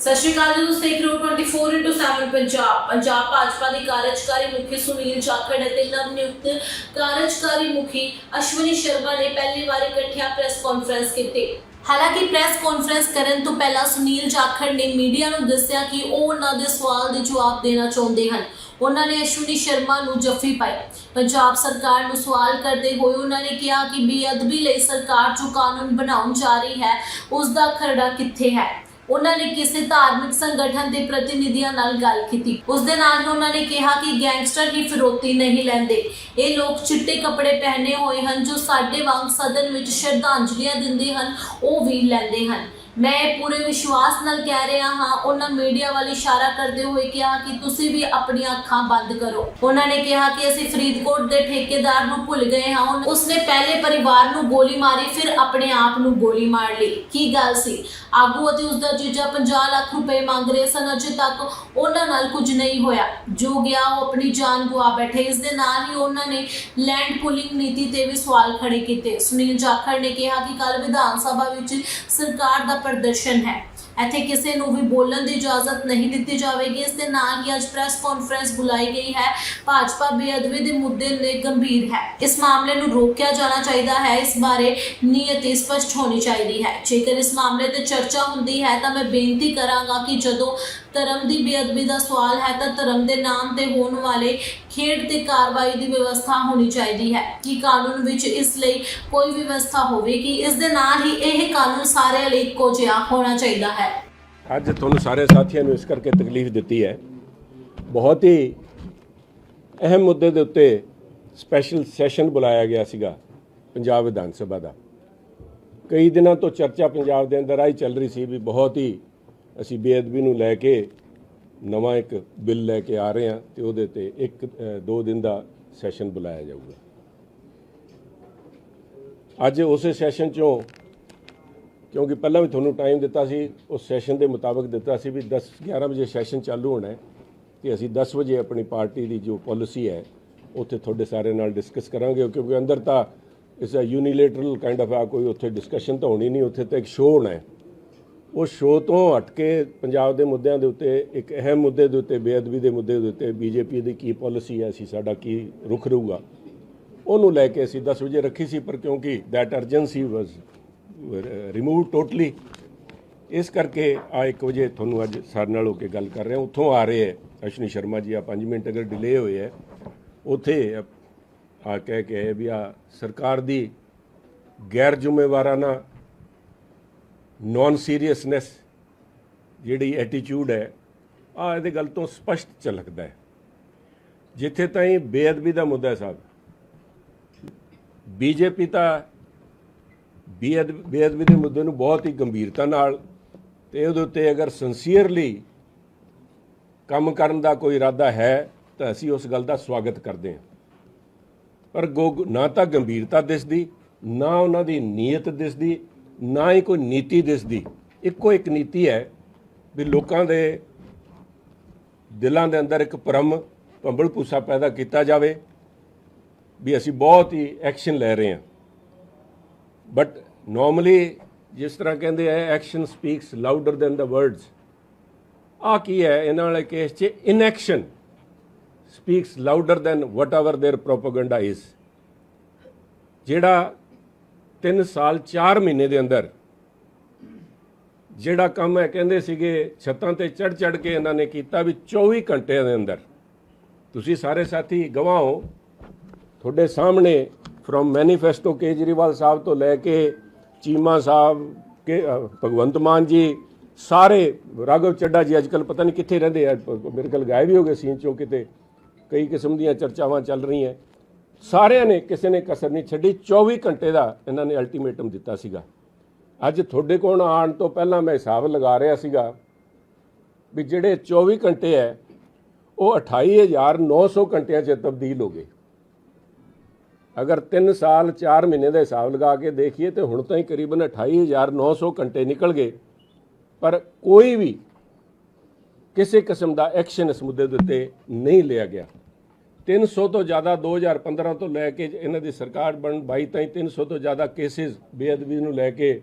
ਸਤਿ ਸ਼੍ਰੀ ਅਕਾਲ ਜੀ, ਤੁਸੀਂ ਦੇਖ ਰਹੇ ਹੋ 24 ਪੰਜਾਬ। ਪੰਜਾਬ ਭਾਜਪਾ ਦੇ ਕਾਰਜਕਾਰੀ ਮੁਖੀ ਸੁਨੀਲ ਜਾਖੜ ਅਤੇ ਨਵ ਨਿਯੁਕਤ ਕਾਰਜਕਾਰੀ ਮੁਖੀ ਅਸ਼ਵਨੀ ਸ਼ਰਮਾ ਨੇ ਪਹਿਲੀ ਵਾਰ ਇਕੱਠਿਆਂ ਪ੍ਰੈਸ ਕਾਨਫਰੰਸ ਕੀਤੀ। ਹਾਲਾਂਕਿ ਪ੍ਰੈਸ ਕਾਨਫਰੰਸ ਕਰਨ ਤੋਂ ਪਹਿਲਾਂ ਸੁਨੀਲ ਜਾਖੜ ਨੇ ਮੀਡੀਆ ਨੂੰ ਦੱਸਿਆ ਕਿ ਉਹ ਉਹਨਾਂ ਦੇ ਸਵਾਲ ਦੇ ਜਵਾਬ ਦੇਣਾ ਚਾਹੁੰਦੇ ਹਨ। ਉਹਨਾਂ ਨੇ ਅਸ਼ਵਨੀ ਸ਼ਰਮਾ ਨੂੰ ਜੱਫੀ ਪਾਈ। ਪੰਜਾਬ ਸਰਕਾਰ ਨੂੰ ਸਵਾਲ ਕਰਦੇ ਹੋਏ ਉਹਨਾਂ ਨੇ ਕਿਹਾ ਕਿ ਬੇਅਦਬੀ ਲਈ ਸਰਕਾਰ ਜੋ ਕਾਨੂੰਨ ਬਣਾਉਣ ਜਾ ਰਹੀ ਹੈ ਉਸ ਦਾ ਖਰੜਾ ਕਿੱਥੇ ਹੈ? ਉਹਨਾਂ ਨੇ ਕਿਸੇ ਧਾਰਮਿਕ ਸੰਗਠਨ ਦੇ ਪ੍ਰਤੀਨਿਧੀਆਂ ਨਾਲ ਗੱਲ ਕੀਤੀ। ਉਸ ਦੇ ਨਾਲ ਉਹਨਾਂ ਨੇ ਕਿਹਾ ਕਿ ਗੈਂਗਸਟਰ ਹੀ ਫਿਰੋਤੀ ਨਹੀਂ ਲੈਂਦੇ। ਇਹ ਲੋਕ ਚਿੱਟੇ ਕੱਪੜੇ ਪਹਿਨੇ ਹੋਏ ਹਨ, ਜੋ ਸਾਡੇ ਵਾਂਗ ਸਦਨ ਵਿੱਚ ਸ਼ਰਧਾਂਜਲੀਆਂ ਦਿੰਦੇ ਹਨ, ਉਹ ਵੀ ਲੈਂਦੇ ਹਨ। ਮੈਂ ਪੂਰੇ ਵਿਸ਼ਵਾਸ ਨਾਲ ਕਹਿ ਰਿਹਾ ਹਾਂ, ਉਹਨਾਂ ਮੀਡੀਆ ਵੱਲ ਇਸ਼ਾਰਾ ਕਰਦੇ ਹੋਏ ਕਿਹਾ ਕਿ ਤੁਸੀਂ ਵੀ ਆਪਣੀਆਂ ਅੱਖਾਂ ਬੰਦ ਕਰੋ। ਉਹਨਾਂ ਨੇ ਕਿਹਾ ਕਿ ਅਸੀਂ ਫਰੀਦਕੋਟ ਦੇ ਠੇਕੇਦਾਰ ਨੂੰ ਭੁੱਲ ਗਏ ਹਾਂ। ਉਸਨੇ ਪਹਿਲੇ ਪਰਿਵਾਰ ਨੂੰ ਗੋਲੀ ਮਾਰੀ, ਫਿਰ ਆਪਣੇ ਆਪ ਨੂੰ ਗੋਲੀ ਮਾਰ ਲਈ। ਕੀ ਗੱਲ ਸੀ? ਆਗੂ ਅਤੇ ਉਸਦਾ ਜੀਜਾ 50 ਲੱਖ ਰੁਪਏ ਮੰਗ ਰਹੇ ਸਨ। ਅਜੇ ਤੱਕ ਉਹਨਾਂ ਨਾਲ ਕੁਝ ਨਹੀਂ ਹੋਇਆ। ਜੋ ਗਿਆ, ਉਹ ਆਪਣੀ ਜਾਨ ਗਵਾ ਬੈਠੇ। ਇਸ ਦੇ ਨਾਲ ਹੀ ਉਹਨਾਂ ਨੇ ਲੈਂਡ ਪੁਲਿੰਗ ਨੀਤੀ ਤੇ ਵੀ ਸਵਾਲ ਖੜੇ ਕੀਤੇ। ਸੁਨੀਲ ਜਾਖੜ ਨੇ ਕਿਹਾ ਕਿ ਕੱਲ ਵਿਧਾਨ ਸਭਾ ਵਿੱਚ ਸਰਕਾਰ ਦਾ ਪ੍ਰਦਰਸ਼ਨ ਹੈ। ਇੱਥੇ ਕਿਸੇ ਨੂੰ ਵੀ ਬੋਲਣ ਦੀ ਇਜਾਜ਼ਤ ਨਹੀਂ ਦਿੱਤੀ ਜਾਵੇਗੀ। ਇਸ ਦੇ ਨਾਲ ਹੀ ਅੱਜ ਪ੍ਰੈਸ ਕਾਨਫਰੰਸ ਬੁਲਾਈ ਗਈ ਹੈ। ਭਾਜਪਾ ਬੇਅਦਬੀ ਦੇ ਮੁੱਦੇ ਲਈ ਗੰਭੀਰ ਹੈ। ਇਸ ਮਾਮਲੇ ਨੂੰ ਰੋਕਿਆ ਜਾਣਾ ਚਾਹੀਦਾ ਹੈ। ਇਸ ਬਾਰੇ ਨੀਅਤ ਸਪਸ਼ਟ ਹੋਣੀ ਚਾਹੀਦੀ ਹੈ। ਜੇਕਰ ਇਸ ਮਾਮਲੇ ਤੇ ਚਰਚਾ ਹੁੰਦੀ ਹੈ ਤਾਂ ਮੈਂ ਬੇਨਤੀ ਕਰਾਂਗਾ ਕਿ ਜਦੋਂ ਧਰਮ ਦੀ ਬੇਅਦਬੀ ਦਾ ਸਵਾਲ ਹੈ ਤਾਂ ਧਰਮ ਦੇ ਨਾਮ ਤੇ ਹੋਣ ਵਾਲੇ ਖੇਡ ਤੇ ਕਾਰਵਾਈ ਦੀ ਵਿਵਸਥਾ ਹੋਣੀ ਚਾਹੀਦੀ ਹੈ। ਕਿ ਕਾਨੂੰਨ ਵਿੱਚ ਇਸ ਲਈ ਕੋਈ ਵਿਵਸਥਾ ਹੋਵੇਗੀ ਇਸ ਦੇ ਨਾਲ ਹੀ ਇਹ ਕਾਨੂੰਨ ਸਾਰਿਆਂ ਲਈ ਇੱਕੋ ਜਿਹਾ ਹੋਣਾ ਚਾਹੀਦਾ ਹੈ? ਅੱਜ ਤੁਹਾਨੂੰ ਸਾਰੇ ਸਾਥੀਆਂ ਨੂੰ ਇਸ ਕਰਕੇ ਤਕਲੀਫ ਦਿੱਤੀ ਹੈ। ਬਹੁਤ ਹੀ ਅਹਿਮ ਮੁੱਦੇ ਦੇ ਉੱਤੇ ਸਪੈਸ਼ਲ ਸੈਸ਼ਨ ਬੁਲਾਇਆ ਗਿਆ ਸੀਗਾ ਪੰਜਾਬ ਵਿਧਾਨ ਸਭਾ ਦਾ। ਕਈ ਦਿਨਾਂ ਤੋਂ ਚਰਚਾ ਪੰਜਾਬ ਦੇ ਅੰਦਰ ਆਈ ਚੱਲ ਰਹੀ ਸੀ ਵੀ ਬਹੁਤ ਹੀ ਅਸੀਂ ਬੇਅਦਬੀ ਨੂੰ ਲੈ ਕੇ ਨਵਾਂ ਇੱਕ ਬਿੱਲ ਲੈ ਕੇ ਆ ਰਹੇ ਹਾਂ ਤੇ ਉਹਦੇ ਤੇ ਇੱਕ ਦੋ ਦਿਨ ਦਾ ਸੈਸ਼ਨ ਬੁਲਾਇਆ ਜਾਊਗਾ। ਅੱਜ ਉਸੇ ਸੈਸ਼ਨ ਚੋਂ, ਕਿਉਂਕਿ ਪਹਿਲਾਂ ਵੀ ਤੁਹਾਨੂੰ ਟਾਈਮ ਦਿੱਤਾ ਸੀ, ਉਸ ਸੈਸ਼ਨ ਦੇ ਮੁਤਾਬਕ ਦਿੱਤਾ ਸੀ ਵੀ 10 11 ਵਜੇ ਸੈਸ਼ਨ ਚਾਲੂ ਹੋਣਾ ਹੈ ਕਿ ਅਸੀਂ 10 ਵਜੇ ਆਪਣੀ ਪਾਰਟੀ ਦੀ ਜੋ ਪਾਲਿਸੀ ਹੈ, ਉੱਥੇ ਤੁਹਾਡੇ ਸਾਰੇ ਨਾਲ ਡਿਸਕਸ ਕਰਾਂਗੇ, ਕਿਉਂਕਿ ਅੰਦਰ ਤਾਂ ਇਸ ਅ ਯੂਨੀਲੇਟਰਲ ਕਾਈਂਡ ਆਫ ਆ, ਕੋਈ ਉੱਥੇ ਡਿਸਕਸ਼ਨ ਤਾਂ ਹੋਣੀ ਨਹੀਂ, ਉੱਥੇ ਤਾਂ ਇੱਕ ਸ਼ੋਅ ਹੋਣਾ ਹੈ। ਉਹ ਸ਼ੋਅ ਤੋਂ ਹਟ ਕੇ ਪੰਜਾਬ ਦੇ ਮੁੱਦਿਆਂ ਦੇ ਉੱਤੇ, ਇੱਕ ਅਹਿਮ ਮੁੱਦੇ ਦੇ ਉੱਤੇ, ਬੇਅਦਬੀ ਦੇ ਮੁੱਦੇ ਦੇ ਉੱਤੇ ਬੀਜੇਪੀ ਦੀ ਕੀ ਪਾਲਿਸੀ ਹੈ, ਅਸੀਂ ਸਾਡਾ ਕੀ ਰੁਖ ਰਹੂਗਾ? ਉਹਨੂੰ ਲੈ ਕੇ ਅਸੀਂ 10 ਵਜੇ ਰੱਖੀ ਸੀ, ਪਰ ਕਿਉਂਕਿ that urgency was remove totally ਇਸ ਕਰਕੇ ਆ 1 ਵਜੇ ਤੁਹਾਨੂੰ ਅੱਜ ਸਾਡੇ ਨਾਲ ਹੋ ਕੇ ਗੱਲ ਕਰ ਰਹੇ ਹਾਂ। ਉੱਥੋਂ ਆ ਰਹੇ ਹੈ, ਅਸ਼ਨੀ ਸ਼ਰਮਾ ਜੀ ਆ 5 ਮਿੰਟ ਅਗਰ ਡਿਲੇ ਹੋਏ ਹੈ, ਉੱਥੇ ਆ ਕਹਿ ਕੇ ਆਏ ਵੀ ਆ ਸਰਕਾਰ ਦੀ ਗੈਰ ਜ਼ਿੰਮੇਵਾਰਾਨਾ ਨਾਨ ਸੀਰੀਅਸਨੈਸ ਜਿਹੜੀ ਐਟੀਟਿਊਡ ਹੈ ਆ ਇਹਦੇ ਗੱਲ ਤੋਂ ਸਪਸ਼ਟ ਝਲਕਦਾ ਹੈ। ਜਿੱਥੇ ਤਾਈਂ ਬੇਅਦਬੀ ਦਾ ਮੁੱਦਾ ਹੈ ਸਾਹਿਬ। ਬੀਜੇਪੀ ਤਾਂ ਬੇਅਦ- ਬੇਅਦਬੀ ਦੇ ਮੁੱਦੇ ਨੂੰ ਬਹੁਤ ਹੀ ਗੰਭੀਰਤਾ ਨਾਲ ਤੇ ਉਹਦੇ ਉੱਤੇ ਅਗਰ ਸਿੰਸੀਅਰਲੀ ਕੰਮ ਕਰਨ ਦਾ ਕੋਈ ਇਰਾਦਾ ਹੈ, ਤਾਂ ਅਸੀਂ ਉਸ ਗੱਲ ਦਾ ਸਵਾਗਤ ਕਰਦੇ ਹਾਂ। ਪਰ ਗੋ- ਨਾ ਤਾਂ ਗੰਭੀਰਤਾ ਦਿਸਦੀ, ਨਾ ਉਹਨਾਂ ਦੀ ਨੀਅਤ ਦਿਸਦੀ ਨਾ ਹੀ ਕੋਈ ਨੀਤੀ ਦਿਸਦੀ ਇੱਕੋ ਇੱਕ ਨੀਤੀ ਹੈ ਵੀ ਲੋਕਾਂ ਦੇ ਦਿਲਾਂ ਦੇ ਅੰਦਰ ਇੱਕ ਭਰਮ ਭੰਬਲ ਭੂਸਾ ਪੈਦਾ ਕੀਤਾ ਜਾਵੇ ਵੀ ਅਸੀਂ ਬਹੁਤ ਹੀ ਐਕਸ਼ਨ ਲੈ ਰਹੇ ਹਾਂ ਬਟ ਨਾਰਮਲੀ ਜਿਸ ਤਰ੍ਹਾਂ ਕਹਿੰਦੇ ਆ action speaks louder than the words ਆ ਕੀ ਹੈ ਇਹਨਾਂ ਵਾਲੇ ਕੇਸ 'ਚ inaction speaks louder than whatever there propaganda is ਜਿਹੜਾ 3 ਸਾਲ 4 ਮਹੀਨੇ ਦੇ ਅੰਦਰ ਜਿਹੜਾ ਕੰਮ ਹੈ ਕਹਿੰਦੇ ਸੀਗੇ, ਛੱਤਾਂ ਤੇ ਚੜ ਚੜ ਕੇ ਇਹਨਾਂ ਨੇ ਕੀਤਾ ਵੀ 24 ਘੰਟਿਆਂ ਦੇ ਅੰਦਰ। ਤੁਸੀਂ ਸਾਰੇ ਸਾਥੀ ਗਵਾਹ ਹੋ। ਤੁਹਾਡੇ ਸਾਹਮਣੇ ਫਰੋਮ ਮੈਨੀਫੈਸਟੋ ਕੇਜਰੀਵਾਲ ਸਾਹਿਬ ਤੋਂ ਲੈ ਕੇ ਚੀਮਾ ਸਾਹਿਬ, ਕੇ ਭਗਵੰਤ ਮਾਨ ਜੀ, ਸਾਰੇ ਰਾਘਵ ਚੱਡਾ ਜੀ ਅੱਜਕੱਲ ਪਤਾ ਨਹੀਂ ਕਿੱਥੇ ਰਹਿੰਦੇ ਆ, ਮੇਰੇ ਕੋਲ ਗਾਇਬ ਹੀ ਹੋ ਗਏ ਸੀਨ ਚੋਂ ਕਿਤੇ ਕਈ ਕਿਸਮ ਦੀਆਂ ਚਰਚਾਵਾਂ ਚੱਲ ਰਹੀਆਂ। ਸਾਰਿਆਂ ਨੇ ਕਿਸੇ ਨੇ ਕਸਰ ਨਹੀਂ ਛੱਡੀ। 24 ਘੰਟੇ ਦਾ ਇਹਨਾਂ ਨੇ ਅਲਟੀਮੇਟਮ ਦਿੱਤਾ ਸੀਗਾ। ਅੱਜ ਤੁਹਾਡੇ ਕੋਲ ਆਉਣ ਤੋਂ ਪਹਿਲਾਂ ਮੈਂ ਹਿਸਾਬ ਲਗਾ ਰਿਹਾ ਸੀਗਾ ਵੀ ਜਿਹੜੇ 24 ਘੰਟੇ ਹੈ, ਉਹ 28900 ਘੰਟਿਆਂ 'ਚ ਤਬਦੀਲ ਹੋ ਗਏ। ਅਗਰ 3 ਸਾਲ 4 ਮਹੀਨੇ ਦਾ ਹਿਸਾਬ ਲਗਾ ਕੇ ਦੇਖੀਏ ਤੇ ਹੁਣ ਤਾਂ ਹੀ ਕਰੀਬਨ 28900 ਘੰਟੇ ਨਿਕਲ ਗਏ। ਪਰ ਕੋਈ ਵੀ ਕਿਸੇ ਕਿਸਮ ਦਾ ਐਕਸ਼ਨ ਇਸ ਮੁੱਦੇ ਦੇ ਉੱਤੇ ਨਹੀਂ ਲਿਆ ਗਿਆ। 300 ਤੋਂ ਜ਼ਿਆਦਾ 2015 ਤੋਂ ਲੈ ਕੇ ਇਹਨਾਂ ਦੀ ਸਰਕਾਰ ਬਣ 22 ਤਾਈਂ 300 ਤੋਂ ਜ਼ਿਆਦਾ ਕੇਸਿਸ ਬੇਅਦਬੀ ਨੂੰ ਲੈ ਕੇ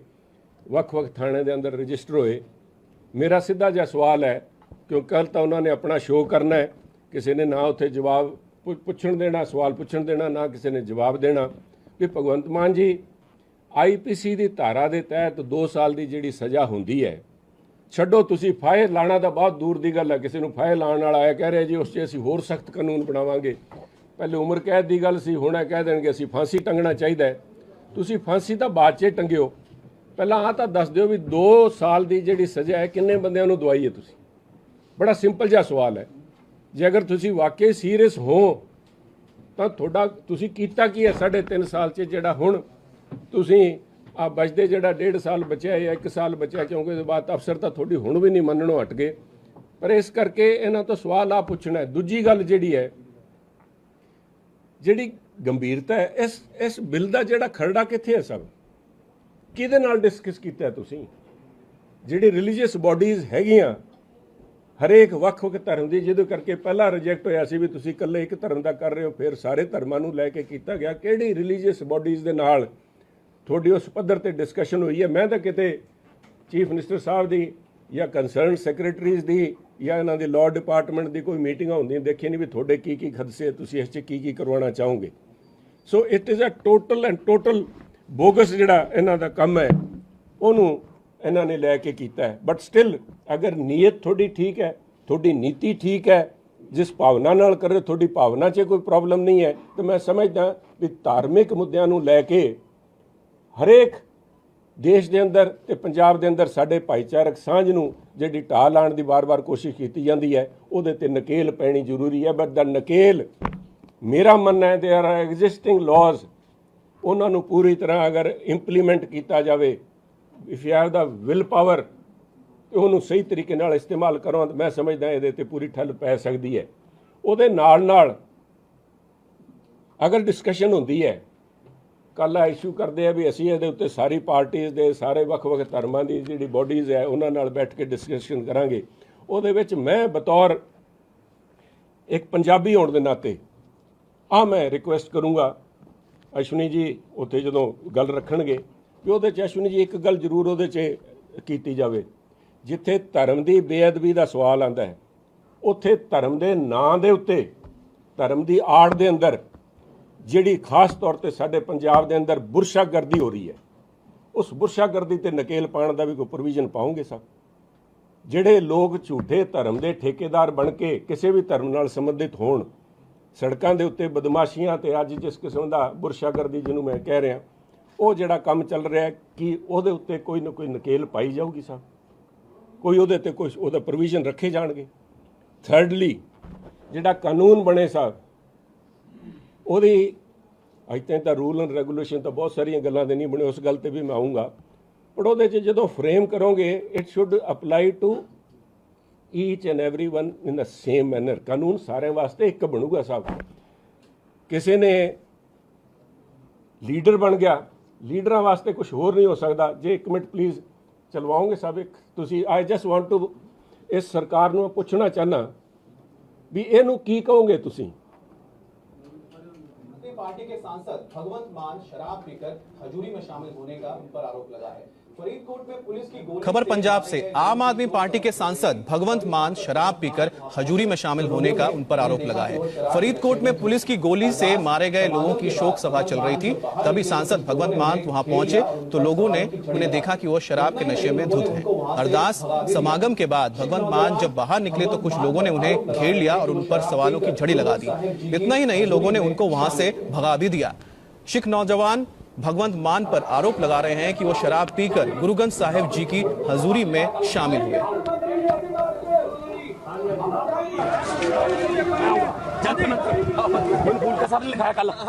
ਵੱਖ-ਵੱਖ ਥਾਣੇ ਦੇ ਅੰਦਰ ਰਜਿਸਟਰ ਹੋਏ। ਮੇਰਾ ਸਿੱਧਾ ਜਿਹਾ ਸਵਾਲ ਹੈ, ਕਿਉਂ ਕੱਲ ਤਾਂ ਉਹਨਾਂ ਨੇ ਆਪਣਾ ਸ਼ੋਅ ਕਰਨਾ ਹੈ, ਕਿਸੇ ਨੇ ਨਾ ਉੱਥੇ ਜਵਾਬ ਪੁ- ਪੁੱਛਣ ਦੇਣਾ, ਸਵਾਲ ਪੁੱਛਣ ਦੇਣਾ, ਨਾ ਕਿਸੇ ਨੇ ਜਵਾਬ ਦੇਣਾ। ਵੀ ਭਗਵੰਤ ਮਾਨ ਜੀ ਆਈਪੀਸੀ ਦੀ ਧਾਰਾ ਦੇ ਤਹਿਤ 2 ਸਾਲ ਦੀ ਜਿਹੜੀ ਸਜ਼ਾ ਹੁੰਦੀ ਹੈ ਛੱਡੋ, ਤੁਸੀਂ ਫਾਇਰ ਲਾਣਾ ਤਾਂ ਬਹੁਤ ਦੂਰ ਦੀ ਗੱਲ ਹੈ। ਕਿਸੇ ਨੂੰ ਫਾਇਰ ਲਾਣ ਵਾਲਾ ਆਇਆ ਕਹਿ ਰਿਹਾ ਜੀ, ਉਸ 'ਚ ਅਸੀਂ ਹੋਰ ਸਖਤ ਕਾਨੂੰਨ ਬਣਾਵਾਂਗੇ। ਪਹਿਲੇ ਉਮਰ ਕੈਦ ਦੀ ਗੱਲ ਸੀ, ਹੁਣ ਇਹ ਕਹਿ ਦੇਣਗੇ, ਅਸੀਂ ਫਾਂਸੀ ਟੰਗਣਾ ਚਾਹੀਦਾ ਤੁਸੀਂ ਫਾਂਸੀ ਤਾਂ ਬਾਅਦ 'ਚ ਟੰਗਿਓ। ਪਹਿਲਾਂ ਆ ਤਾਂ ਦੱਸ ਦਿਓ ਵੀ 2 ਸਾਲ ਦੀ ਜਿਹੜੀ ਸਜ਼ਾ ਹੈ, ਕਿੰਨੇ ਬੰਦਿਆਂ ਨੂੰ ਦਵਾਈ ਹੈ ਤੁਸੀਂ? ਬੜਾ ਸਿੰਪਲ ਜਿਹਾ ਸਵਾਲ ਹੈ। ਜੇ ਅਗਰ ਤੁਸੀਂ ਵਾਕਈ ਸੀਰੀਅਸ ਹੋ, ਤਾਂ ਤੁਹਾਡਾ ਤੁਸੀਂ ਕੀਤਾ ਕੀ ਹੈ? ਸਾਢੇ ਤਿੰਨ ਸਾਲ 'ਚ ਜਿਹੜਾ ਹੁਣ ਤੁਸੀਂ ਆ ਬਚਦੇ ਜਿਹੜਾ ਡੇਢ ਸਾਲ ਬਚਿਆ ਜਾਂ 1 ਸਾਲ ਬਚਿਆ ਕਿਉਂਕਿ ਉਹਦੇ ਬਾਅਦ ਅਫਸਰ ਤਾਂ ਤੁਹਾਡੀ ਹੁਣ ਵੀ ਨਹੀਂ ਮੰਨਣੋਂ ਹਟ ਗਏ। ਪਰ ਇਸ ਕਰਕੇ ਇਹਨਾਂ ਤੋਂ ਸਵਾਲ ਆ ਪੁੱਛਣਾ ਹੈ। ਦੂਜੀ ਗੱਲ ਜਿਹੜੀ ਹੈ, ਜਿਹੜੀ ਗੰਭੀਰਤਾ ਹੈ, ਇਸ ਇਸ ਬਿੱਲ ਦਾ ਜਿਹੜਾ ਖਰੜਾ ਕਿੱਥੇ ਹੈ ਸਭ? ਕਿਹਦੇ ਨਾਲ ਡਿਸਕਸ ਕੀਤਾ ਤੁਸੀਂ? ਜਿਹੜੀ ਰਿਲੀਜੀਅਸ ਬਾਡੀਜ਼ ਹੈਗੀਆਂ, ਹਰੇਕ ਵੱਖ-ਵੱਖ ਧਰਮ ਦੀ, ਜਿਹਦੇ ਕਰਕੇ ਪਹਿਲਾ ਰਿਜੈਕਟ ਹੋਇਆ ਸੀ ਵੀ ਤੁਸੀਂ ਇਕੱਲੇ ਇੱਕ ਧਰਮ ਦਾ ਕਰ ਰਹੇ ਹੋ, ਫਿਰ ਸਾਰੇ ਧਰਮਾਂ ਨੂੰ ਲੈ ਕੇ ਕੀਤਾ ਗਿਆ। ਕਿਹੜੀ ਰਿਲੀਜੀਅਸ ਬਾਡੀਜ਼ ਦੇ ਨਾਲ ਤੁਹਾਡੀ ਉਸ ਪੱਧਰ ਤੇ ਡਿਸਕਸ਼ਨ ਹੋਈ ਹੈ। ਮੈਂ ਤਾਂ ਕਿਤੇ ਚੀਫ ਮਿਨਿਸਟਰ ਸਾਹਿਬ ਦੀ ਜਾਂ ਕੰਸਰਨ ਸੈਕਟਰੀਜ਼ ਦੀ ਜਾਂ ਇਹਨਾਂ ਦੇ ਲਾਅ ਡਿਪਾਰਟਮੈਂਟ ਦੀ ਕੋਈ ਮੀਟਿੰਗਾਂ ਹੁੰਦੀਆਂ ਦੇਖੀ ਨਹੀਂ ਵੀ ਤੁਹਾਡੇ ਕੀ ਕੀ ਖਦਸੇ, ਤੁਸੀਂ ਇਸ 'ਚ ਕੀ ਕੀ ਕਰਵਾਉਣਾ ਚਾਹੋਗੇ। So it is a total and total bogus ਜਿਹੜਾ ਇਹਨਾਂ ਦਾ ਕੰਮ ਹੈ, ਉਹਨੂੰ ਇਹਨਾਂ ਨੇ ਲੈ ਕੇ ਕੀਤਾ ਹੈ। ਬਟ ਸਟਿਲ ਅਗਰ ਨੀਅਤ ਤੁਹਾਡੀ ਠੀਕ ਹੈ, ਤੁਹਾਡੀ ਨੀਤੀ ਠੀਕ ਹੈ, ਜਿਸ ਭਾਵਨਾ ਨਾਲ ਕਰ ਰਹੇ ਤੁਹਾਡੀ ਭਾਵਨਾ 'ਚ ਕੋਈ ਪ੍ਰੋਬਲਮ ਨਹੀਂ ਹੈ, ਤਾਂ ਮੈਂ ਸਮਝਦਾ ਵੀ ਧਾਰਮਿਕ ਮੁੱਦਿਆਂ ਨੂੰ ਲੈ ਕੇ ਹਰੇਕ ਦੇਸ਼ ਦੇ ਅੰਦਰ ਤੇ ਪੰਜਾਬ ਦੇ ਅੰਦਰ ਸਾਡੇ ਭਾਈਚਾਰਕ ਸਾਂਝ ਨੂੰ ਜਿਹੜੀ ਢਾਹ ਲਾਉਣ ਦੀ ਵਾਰ-ਵਾਰ ਕੋਸ਼ਿਸ਼ ਕੀਤੀ ਜਾਂਦੀ ਹੈ, ਉਹਦੇ ਤੇ ਨਕੇਲ ਪੈਣੀ ਜ਼ਰੂਰੀ ਹੈ। ਬਟ ਦਾ ਨਕੇਲ ਮੇਰਾ ਮੰਨਣਾ ਹੈ ਦੇਰ ਆਰ ਐਗਜ਼ਿਸਟਿੰਗ ਲਾਜ਼ ਉਹਨਾਂ ਨੂੰ ਪੂਰੀ ਤਰ੍ਹਾਂ ਅਗਰ ਇੰਪਲੀਮੈਂਟ ਕੀਤਾ ਜਾਵੇ if you have the will power ਤੇ ਉਹਨੂੰ ਸਹੀ ਤਰੀਕੇ ਨਾਲ ਇਸਤੇਮਾਲ ਕਰੋ, ਤਾਂ ਮੈਂ ਸਮਝਦਾ ਇਹਦੇ ਤੇ ਪੂਰੀ ਠੱਲ ਪੈ ਸਕਦੀ ਹੈ। ਉਹਦੇ ਨਾਲ ਨਾਲ ਅਗਰ ਡਿਸਕਸ਼ਨ ਹੁੰਦੀ ਹੈ ਕੱਲ੍ਹ ਇਸ਼ੂ ਕਰਦੇ ਆ ਵੀ ਅਸੀਂ ਇਹਦੇ ਉੱਤੇ ਸਾਰੀ ਪਾਰਟੀਆਂ ਦੇ, ਸਾਰੇ ਵੱਖ-ਵੱਖ ਧਰਮਾਂ ਦੀ ਜਿਹੜੀ ਬੋਡੀਜ਼ ਹੈ, ਉਹਨਾਂ ਨਾਲ ਬੈਠ ਕੇ ਡਿਸਕਸ਼ਨ ਕਰਾਂਗੇ। ਉਹਦੇ ਵਿੱਚ ਮੈਂ ਬਤੌਰ ਇੱਕ ਪੰਜਾਬੀ ਹੋਣ ਦੇ ਨਾਤੇ ਆ ਮੈਂ ਰਿਕੁਐਸਟ ਕਰੂੰਗਾ, ਅਸ਼ਵਨੀ ਜੀ ਉੱਥੇ ਜਦੋਂ ਗੱਲ ਰੱਖਣਗੇ ਵੀ ਉਹਦੇ ਚ ਅਸ਼ਵਨੀ ਜੀ ਇੱਕ ਗੱਲ ਜ਼ਰੂਰ ਉਹਦੇ ਚ ਕੀਤੀ ਜਾਵੇ। ਜਿੱਥੇ ਧਰਮ ਦੀ ਬੇਅਦਬੀ ਦਾ ਸਵਾਲ ਆਂਦਾ ਹੈ, ਉੱਥੇ ਧਰਮ ਦੇ ਨਾਂ ਦੇ ਉੱਤੇ, ਧਰਮ ਦੀ ਆੜ ਦੇ ਅੰਦਰ ਜਿਹੜੀ ਖਾਸ ਤੌਰ ਤੇ ਸਾਡੇ ਪੰਜਾਬ ਦੇ ਅੰਦਰ ਬੁਰਸ਼ਾਗਰਦੀ ਹੋ ਰਹੀ ਹੈ, ਉਸ ਬੁਰਸ਼ਾਗਰਦੀ ਤੇ ਨਕੇਲ ਪਾਉਣ ਦਾ ਵੀ ਕੋਈ ਪ੍ਰੋਵੀਜ਼ਨ ਪਾਉਂਗੇ ਸਭ ਜਿਹੜੇ ਲੋਕ ਝੂਠੇ ਧਰਮ ਦੇ ਠੇਕੇਦਾਰ ਬਣ ਕੇ ਕਿਸੇ ਵੀ ਧਰਮ ਨਾਲ ਸੰਬੰਧਿਤ ਹੋਣ, ਸੜਕਾਂ ਦੇ ਉੱਤੇ ਬਦਮਾਸ਼ੀਆਂ ਤੇ ਅੱਜ ਜਿਸ ਕਿਸਮ ਦਾ ਬੁਰਸ਼ਾਗਰਦੀ ਜਿਹਨੂੰ ਮੈਂ ਕਹਿ ਰਿਹਾ, ਉਹ ਜਿਹੜਾ ਕੰਮ ਚੱਲ ਰਿਹਾ ਕਿ ਉਹਦੇ ਉੱਤੇ ਕੋਈ ਨਾ ਕੋਈ ਨਕੇਲ ਪਾਈ ਜਾਊਗੀ ਸਭ ਕੋਈ ਉਹਦੇ ਤੇ ਕੋਈ ਉਹਦਾ ਪ੍ਰੋਵੀਜ਼ਨ ਰੱਖੇ ਜਾਣਗੇ? ਥਰਡਲੀ ਜਿਹੜਾ ਕਾਨੂੰਨ ਬਣੇ ਸਾਹਿਬ ਉਹਦੀ ਅੱਜ ਤੱਕ ਤਾਂ ਰੂਲ ਐਂਡ ਰੈਗੂਲੇਸ਼ਨ ਤਾਂ ਬਹੁਤ ਸਾਰੀਆਂ ਗੱਲਾਂ ਦੇ ਨਹੀਂ ਬਣੇ ਉਸ ਗੱਲ ਤੇ ਵੀ ਮੈਂ ਆਉਂਗਾ ਪਰ ਉਹਦੇ 'ਚ ਜਦੋਂ ਫਰੇਮ ਕਰੋਗੇ it should apply to each and everyone in the same manner ਕਾਨੂੰਨ ਸਾਰਿਆਂ ਵਾਸਤੇ ਇੱਕ ਬਣੂਗਾ ਸਾਹਿਬ ਕਿਸੇ ਨੇ ਲੀਡਰ ਬਣ ਗਿਆ ਲੀਡਰਾਂ ਵਾਸਤੇ ਕੁਝ ਹੋਰ ਨਹੀਂ ਹੋ ਸਕਦਾ ਜੇ ਇੱਕ ਮਿੰਟ ਪਲੀਜ਼ ਚਲਵਾਓਗੇ ਸਾਹਿਬ ਇੱਕ ਤੁਸੀਂ ਆਈ ਜਸਟ ਵਾਂਟ ਟੂ ਇਸ ਸਰਕਾਰ ਨੂੰ ਪੁੱਛਣਾ ਚਾਹਨਾ ਵੀ ਇਹਨੂੰ ਕੀ ਕਹੋਗੇ ਤੁਸੀਂ अपनी पार्टी के सांसद भगवंत मान शराब पीकर हजूरी में शामिल होने का उन पर आरोप लगा है खबर पंजाब से आम आदमी पार्टी के सांसद भगवंत मान शराब पीकर हजूरी में शामिल होने का उन पर आरोप लगा है। फरीदकोट में पुलिस की गोली से मारे गए लोगों की शोक सभा चल रही थी। तभी सांसद भगवंत मान वहाँ पहुँचे तो लोगों ने उन्हें देखा कि वो शराब के नशे में धुत हैं। अरदास समागम के बाद भगवंत मान जब बाहर निकले तो कुछ लोगों ने उन्हें घेर लिया और उन पर सवालों की झड़ी लगा दी। इतना ही नहीं लोगों ने उनको वहाँ से भगा भी दिया। सिख नौजवान भगवंत मान पर आरोप लगा रहे हैं कि वो शराब पीकर गुरुगंज साहिब जी की हजूरी में शामिल हुए